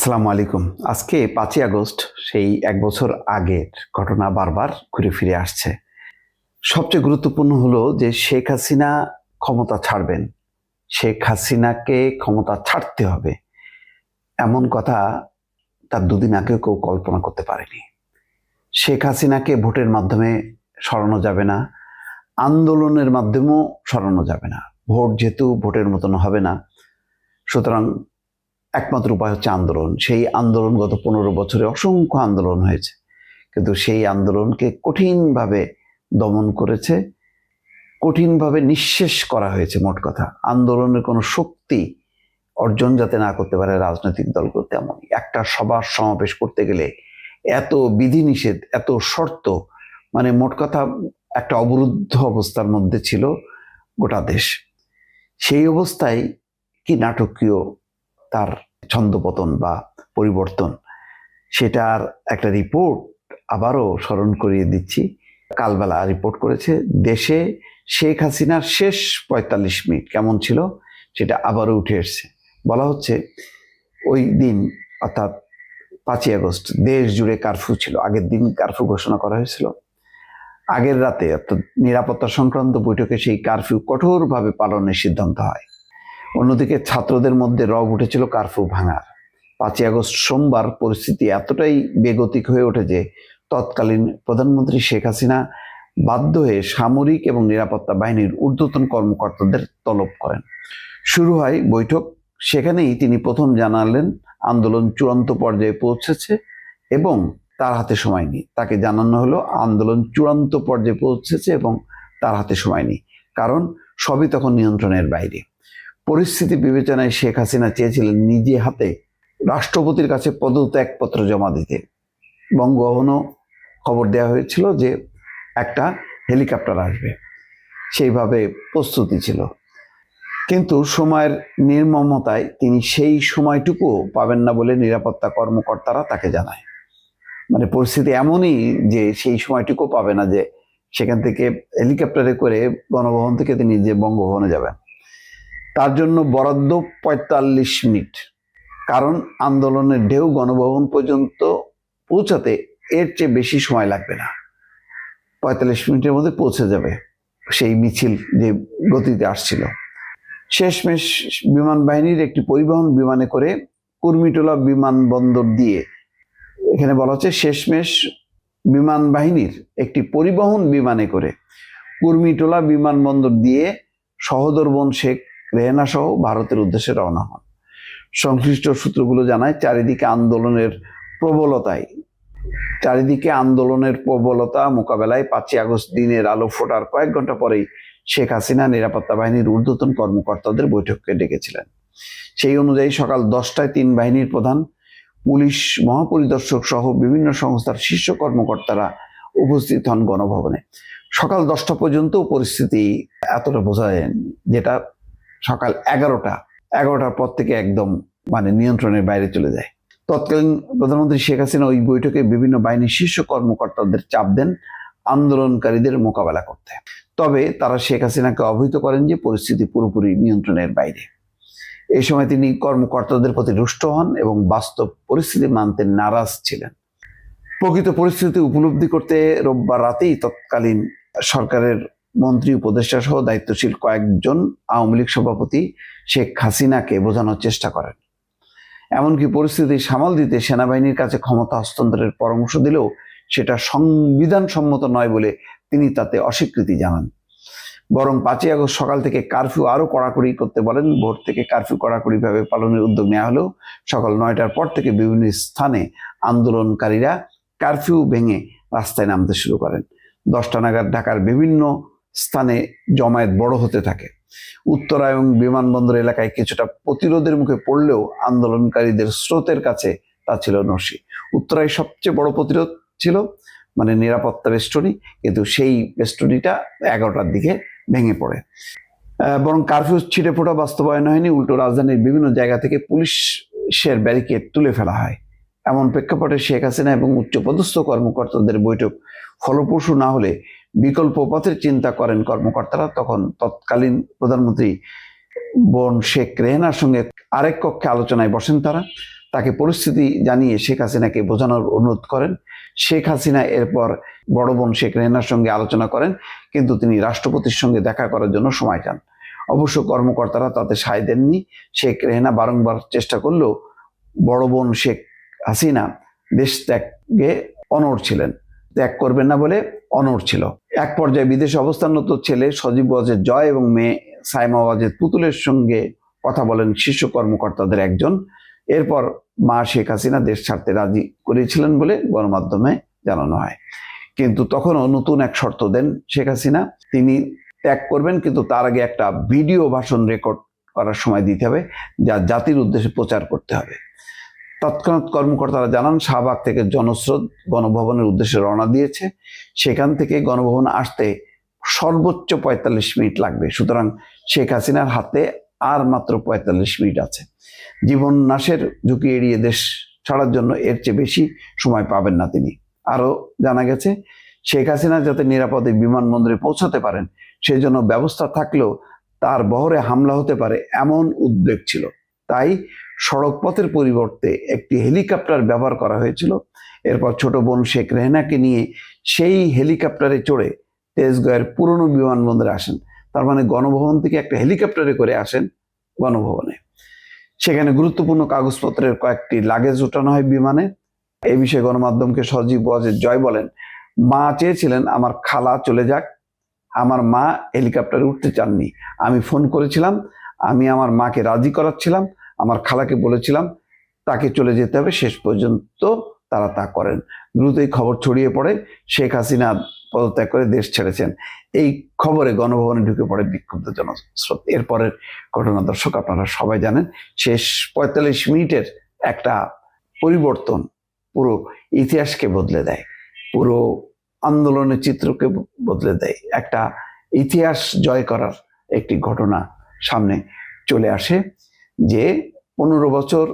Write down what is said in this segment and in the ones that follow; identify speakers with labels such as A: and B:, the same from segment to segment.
A: আসসালামু আলাইকুম। আজকে পাঁচই আগস্ট, সেই এক বছর আগের ঘটনা বারবার ঘুরে ফিরে আসছে। সবচেয়ে গুরুত্বপূর্ণ হলো যে শেখ হাসিনা ক্ষমতা ছাড়বেন। শেখ হাসিনাকে ক্ষমতা ছাড়তে হবে। এমন কথা তার দুদিন আগেও কেউ কল্পনা করতে পারেনি। শেখ হাসিনাকে ভোটের মাধ্যমে সরানো যাবে না, আন্দোলনের মাধ্যমেও সরানো যাবে না। ভোট যেহেতু ভোটের মতন হবে না, সুতরাং একমাত্র উপায় হচ্ছে আন্দোলন। সেই আন্দোলন গত পনেরো বছরে অসংখ্য আন্দোলন হয়েছে। কিন্তু সেই আন্দোলনকে কঠিনভাবে দমন করেছে, কঠিনভাবে নিঃশেষ করা হয়েছে মোট কথা। আন্দোলনের কোনো শক্তি অর্জন যাতে না করতে পারে রাজনৈতিক দলগুলো তেমনই। একটা সবার সমাবেশ করতে গেলে এত বিধিনিষেধ, এত শর্ত মানে মোট কথা একটা অবরুদ্ধ অবস্থার মধ্যে ছিল গোটা দেশ। সেই অবস্থায় কি নাটকীয় তার ছন্দপতন বা পরিবর্তন, সেটার একটা রিপোর্ট আবারও স্মরণ করিয়ে দিচ্ছি। কালবেলা রিপোর্ট করেছে, দেশে শেখ হাসিনার শেষ পঁয়তাল্লিশ মিনিট কেমন ছিল সেটা আবারও উঠে এসছে। বলা হচ্ছে ওই দিন, অর্থাৎ পাঁচই আগস্ট, দেশ জুড়ে কারফিউ ছিল। আগের দিন কারফিউ ঘোষণা করা হয়েছিল। আগের রাতে, অর্থাৎ নিরাপত্তা সংক্রান্ত বৈঠকে সেই কারফিউ কঠোরভাবে পালনের সিদ্ধান্ত হয়। অন্যদিকে ছাত্রদের মধ্যে রব উঠেছিল কারফিউ ভাঙার। পাঁচই আগস্ট সোমবার পরিস্থিতি এতটাই বেগতিক হয়ে ওঠে যে তৎকালীন প্রধানমন্ত্রী শেখ হাসিনা বাধ্য হয়ে সামরিক এবং নিরাপত্তা বাহিনীর ঊর্ধ্বতন কর্মকর্তাদের তলব করেন। শুরু হয় বৈঠক। সেখানেই তিনি প্রথম জানালেন, আন্দোলন চূড়ান্ত পর্যায়ে পৌঁছেছে এবং তার হাতে সময় নেই। তাকে জানানো হলো, আন্দোলন চূড়ান্ত পর্যায়ে পৌঁছেছে এবং তার হাতে সময় নেই। কারণ সবই তখন নিয়ন্ত্রণের বাইরে। পরিস্থিতি বিবেচনায় শেখ হাসিনা চেয়েছিলেন নিজে হাতে রাষ্ট্রপতির কাছে পদত্যাগপত্র জমা দিতে। বঙ্গভবনও খবর দেওয়া হয়েছিল যে একটা হেলিকপ্টার আসবে। সেইভাবে প্রস্তুতি ছিল। কিন্তু সময়ের নির্মমতায় তিনি সেই সময়টুকু পাবেন না বলে নিরাপত্তা কর্মকর্তারা তাকে জানায়। মানে পরিস্থিতি এমনই যে সেই সময়টুকু পাবে না যে সেখান থেকে হেলিকপ্টারে করে গণভবন থেকে তিনি যে বঙ্গভবনে যাবেন। তার জন্য বরাদ্দ পঁয়তাল্লিশ মিনিট। কারণ আন্দোলনের ঢেউ গণভবন পর্যন্ত পৌঁছাতে এর চেয়ে বেশি সময় লাগবে না। পঁয়তাল্লিশ মিনিটের মধ্যে পৌঁছে যাবে সেই মিছিল যে গতিতে আসছিল। শেষমেশ বিমান বাহিনীর একটি পরিবহন বিমানে করে কুর্মিটোলা বিমানবন্দর দিয়ে এখানে বলা হচ্ছে শেষমেশ বিমান বাহিনীর একটি পরিবহন বিমানে করে কুর্মিটোলা বিমানবন্দর দিয়ে সহদরবন শেখ রেহেনা সহ ভারতের উদ্দেশ্যে রওনা হন। সংশ্লিষ্ট সূত্রগুলো জানায়, চারিদিকে আন্দোলনের প্রবলতায় চারিদিকে আন্দোলনের প্রবলতা মোকাবেলায় পাঁচই আগস্ট দিনের আলো ফোটার কয়েক ঘণ্টা পরেই শেখ হাসিনা নিরাপত্তা বাহিনীর ঊর্ধ্বতন কর্মকর্তাদের বৈঠককে ডেকেছিলেন। সেই অনুযায়ী সকাল দশটায় তিন বাহিনীর প্রধান, পুলিশ মহাপরিদর্শক সহ বিভিন্ন সংস্থার শীর্ষ কর্মকর্তারা উপস্থিত হন গণভবনে। সকাল দশটা পর্যন্ত পরিস্থিতি এতটা বোঝা যায়নি যেটা সকাল এগারোটা, এগারোটার পর থেকে একদম মানে নিয়ন্ত্রণের বাইরে চলে যায়। তৎকালীন প্রধানমন্ত্রী শেখ হাসিনা ওই বৈঠকে বিভিন্ন বাহিনীর শীর্ষ কর্মকর্তাদের চাপ দেন, আন্দোলনকারীদের মোকাবেলা করতে। তবে তারা শেখ হাসিনাকে অবহিত করেন যে পরিস্থিতি পুরোপুরি নিয়ন্ত্রণের বাইরে। এই সময় তিনি কর্মকর্তাদের প্রতি রুষ্ট হন এবং বাস্তব পরিস্থিতি মানতে নারাজ ছিলেন। প্রকৃত পরিস্থিতি উপলব্ধি করতে রোববার রাতেই তৎকালীন সরকারের মন্ত্রী, উপদেষ্টা সহ দায়িত্বশীল কয়েকজন আওয়ামী লীগ সভাপতি শেখ হাসিনাকে বোঝানোর চেষ্টা করেন। এমনকি পরিস্থিতি সামাল দিতে সেনাবাহিনীর কাছে ক্ষমতা হস্তান্তরের পরামর্শ দিলেও সেটা সংবিধান সম্মত নয় বলে তিনি তাতে অস্বীকৃতি জানান। বরং পাঁচই আগস্ট সকাল থেকে কারফিউ আরও কড়াকড়ি করতে বলেন। ভোর থেকে কারফিউ কড়াকড়িভাবে পালনের উদ্যোগ নেওয়া হলেও সকাল নয়টার পর থেকে বিভিন্ন স্থানে আন্দোলনকারীরা কারফিউ ভেঙে রাস্তায় নামতে শুরু করেন। দশটা নাগাদ ঢাকার বিভিন্ন স্থানে জমায়েত বড় হতে থাকে। উত্তরা এবং বিমানবন্দর এলাকায় কিছুটা প্রতিরোধের মুখে পড়লেও আন্দোলনকারীদের স্রোতের কাছে তা ছিল নসি। উত্তরায় সবচেয়ে বড় প্রতিরোধ ছিল মানে নিরাপত্তা বেষ্টনী, কিন্তু সেই বেষ্টনীটা এগারোটার দিকে ভেঙে পড়ে। বরং কারফিউ ছিটে ফোটা বাস্তবায়ন হয়নি, উল্টো রাজধানীর বিভিন্ন জায়গা থেকে পুলিশের ব্যারিকেড তুলে ফেলা হয়। এমন প্রেক্ষাপটে শেখ হাসিনা এবং উচ্চপদস্থ কর্মকর্তাদের বৈঠক ফলপ্রসূ না হলে বিকল্প পথের চিন্তা করেন কর্মকর্তারা। তখন তৎকালীন প্রধানমন্ত্রী বোন শেখ রেহেনার সঙ্গে আরেক কক্ষে আলোচনায় বসেন তারা। তাকে পরিস্থিতি জানিয়ে শেখ হাসিনাকে বোঝানোর অনুরোধ করেন। শেখ হাসিনা এরপর বড় বোন শেখ রেহনার সঙ্গে আলোচনা করেন, কিন্তু তিনি রাষ্ট্রপতির সঙ্গে দেখা করার জন্য সময় চান। অবশ্য কর্মকর্তারা তাতে সায় দেননি। শেখ রেহনা বারংবার চেষ্টা করলেও বড় বোন শেখ হাসিনা দেশ ত্যাগে অনড় ছিলেন। ত্যাগ করবেন না বলে অনড় ছিল। এক পর্যায়ে বিদেশে অবস্থানরত ছেলে সজীব ওয়াজেদ জয় এবং মেয়ে সাইমা ওয়াজেদ পুতুলের সঙ্গে কথা বলেন শীর্ষ কর্মকর্তাদের একজন। এরপর মা শেখ হাসিনা দেশ ছাড়তে রাজি করেছিলেন বলে গণমাধ্যমে জানানো হয়। কিন্তু তখনও নতুন এক শর্ত দেন শেখ হাসিনা। তিনি ত্যাগ করবেন, কিন্তু তার আগে একটা ভিডিও ভাষণ রেকর্ড করার সময় দিতে হবে, যা জাতির উদ্দেশ্যে প্রচার করতে হবে। তৎক্ষণাৎ কর্মকর্তারা জানান, শাহবাগ থেকে জনস্রোত গণভবনের উদ্দেশ্যে রওনা দিয়েছে। সেখান থেকে গণভবন আসতে সর্বোচ্চ পঁয়তাল্লিশ মিনিট লাগবে। সুতরাং শেখ হাসিনার হাতে আর মাত্র পঁয়তাল্লিশ মিনিট আছে। জীবন নাশের ঝুঁকি এড়িয়ে দেশ ছাড়ার জন্য এর চেয়ে বেশি সময় পাবেন না তিনি। আরও জানা গেছে, শেখ হাসিনা যাতে নিরাপদে বিমানবন্দরে পৌঁছাতে পারেন সেই জন্য ব্যবস্থা থাকলেও তার বহরে হামলা হতে পারে এমন উদ্বেগ ছিল। তাই সড়ক পথের পরিবর্তে একটি হেলিকপ্টার ব্যবহার করা হয়েছিল। এরপর ছোট বোন শেখ রেহনাকে নিয়ে সেই হেলিকপ্টারে চড়ে তেজগাঁয়ের পুরনো বিমানবন্দরে আসেন। তার মানে গণভবন থেকে একটা হেলিকপ্টারে করে আসেন গণভবনে। সেখানে গুরুত্বপূর্ণ কাগজপত্রের কয়েকটি লাগেজ ওঠানো হয় বিমানে। এই বিষয়ে গণমাধ্যমকে সজীব ওয়াজেদ জয় বলেন, মা চেয়েছিলেন আমার খালা চলে যাক। আমার মা হেলিকপ্টারে উঠতে চাননি। আমি ফোন করেছিলাম, আমি আমার মাকে রাজি করাচ্ছিলাম আমার খালাকে বলেছিলাম, তাকে চলে যেতে হবে, শেষ পর্যন্ত তারা তা করেন। দ্রুতই খবর ছড়িয়ে পড়ে, শেখ হাসিনা পদত্যাগ করে দেশ ছেড়েছেন। এই খবরে গণভবনে ঢুকে পড়ে বিক্ষুব্ধ জনস্রোত। এরপরের ঘটনা দর্শক আপনারা সবাই জানেন, শেষ পঁয়তাল্লিশ মিনিটের একটা পরিবর্তন পুরো ইতিহাসকে বদলে দেয়, পুরো আন্দোলনের চিত্রকে বদলে দেয়। একটা ইতিহাস জয় করার একটি ঘটনা সামনে চলে আসে। যে পনেরো বছর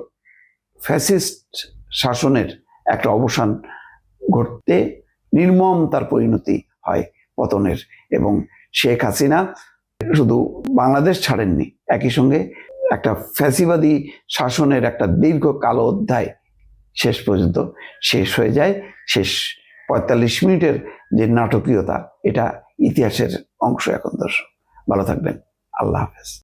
A: ফ্যাসিস্ট শাসনের একটা অবসান ঘটতে নির্মম তার পরিণতি হয় পতনের এবং শেখ হাসিনা শুধু বাংলাদেশ ছাড়েননি, একই সঙ্গে একটা ফ্যাসিবাদী শাসনের একটা দীর্ঘ কালো অধ্যায় শেষ পর্যন্ত শেষ হয়ে যায়, শেষ পঁয়তাল্লিশ মিনিটের যে নাটকীয়তা, এটা ইতিহাসের অংশ এখন দর্শক। ভালো থাকবেন, আল্লাহ হাফেজ।